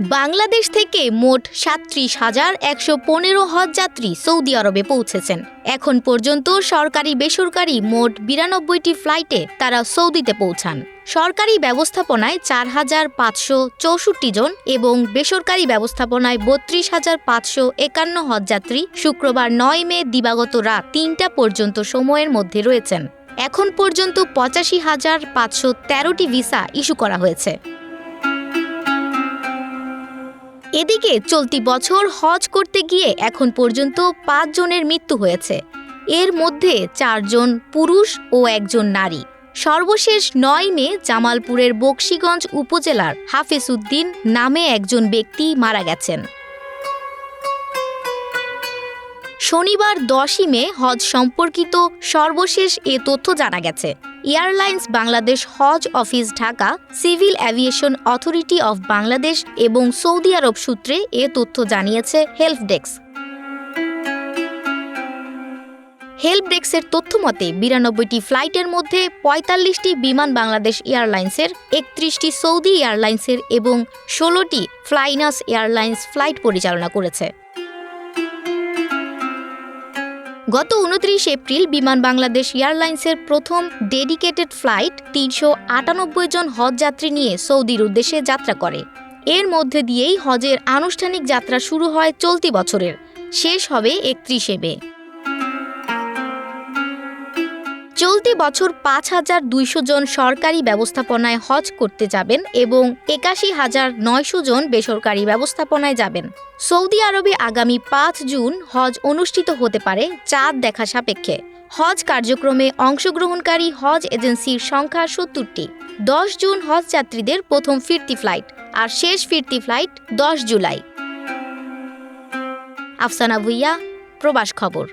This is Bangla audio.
বাংলাদেশ থেকে মোট সাত্রিশ হাজার একশো পনেরো হজ যাত্রী সৌদি আরবে পৌঁছেছেন। এখন পর্যন্ত সরকারি বেসরকারি মোট বিরানব্বইটি ফ্লাইটে তারা সৌদিতে পৌঁছান। সরকারি ব্যবস্থাপনায় চার হাজার পাঁচশো চৌষট্টি জন এবং বেসরকারি ব্যবস্থাপনায় বত্রিশ হাজার পাঁচশো একান্ন হজযাত্রী শুক্রবার নয় মে দিবাগত রাত তিনটা পর্যন্ত সময়ের মধ্যে রয়েছেন। এখন পর্যন্ত পঁচাশি হাজার পাঁচশো তেরোটি ভিসা ইস্যু করা হয়েছে। এদিকে চলতি বছর হজ করতে গিয়ে এখন পর্যন্ত পাঁচজনের মৃত্যু হয়েছে। এর মধ্যে চারজন পুরুষ ও একজন নারী। সর্বশেষ নয় মে জামালপুরের বক্সিগঞ্জ উপজেলার হাফেজউদ্দিন নামে একজন ব্যক্তি মারা গেছেন। শনিবার দশই মে হজ সম্পর্কিত সর্বশেষ এ তথ্য জানা গেছে। Airlines Bangladesh Hodge office Dhaka, civil aviation authority of Bangladesh এবং সৌদি আরব সূত্রে এ তথ্য জানিয়েছে হেল্প ডেস্ক হেল্প ডেস্কের তথ্য মতে, বিরানব্বইটি ফ্লাইটের মধ্যে পঁয়তাল্লিশটি বিমান বাংলাদেশ এয়ারলাইন্সের, একত্রিশটি সৌদি এয়ারলাইন্সের এবং ষোলোটি ফ্লাইনাস এয়ারলাইন্স ফ্লাইট পরিচালনা করেছে। গত উনত্রিশ এপ্রিল বিমান বাংলাদেশ এয়ারলাইন্সের প্রথম ডেডিকেটেড ফ্লাইট তিনশো আটানব্বই জন হজযাত্রী নিয়ে সৌদির উদ্দেশ্যে যাত্রা করে। এর মধ্যে দিয়েই হজের আনুষ্ঠানিক যাত্রা শুরু হয় চলতি বছরের। শেষ হবে একত্রিশে মে। চলতি বছর পাঁচ হাজার দুইশো জন সরকারি ব্যবস্থাপনায় হজ করতে যাবেন এবং একাশি হাজার নয়শো জন বেসরকারি ব্যবস্থাপনায় যাবেন। সৌদি আরবে আগামী পাঁচ জুন হজ অনুষ্ঠিত হতে পারে, চাঁদ দেখা সাপেক্ষে। হজ কার্যক্রমে অংশগ্রহণকারী হজ এজেন্সির সংখ্যা সত্তরটি। দশ জুন হজ যাত্রীদের প্রথম ফিরতি ফ্লাইট, আর শেষ ফিরতি ফ্লাইট দশ জুলাই। আফসানা ভুইয়া, প্রবাস খবর।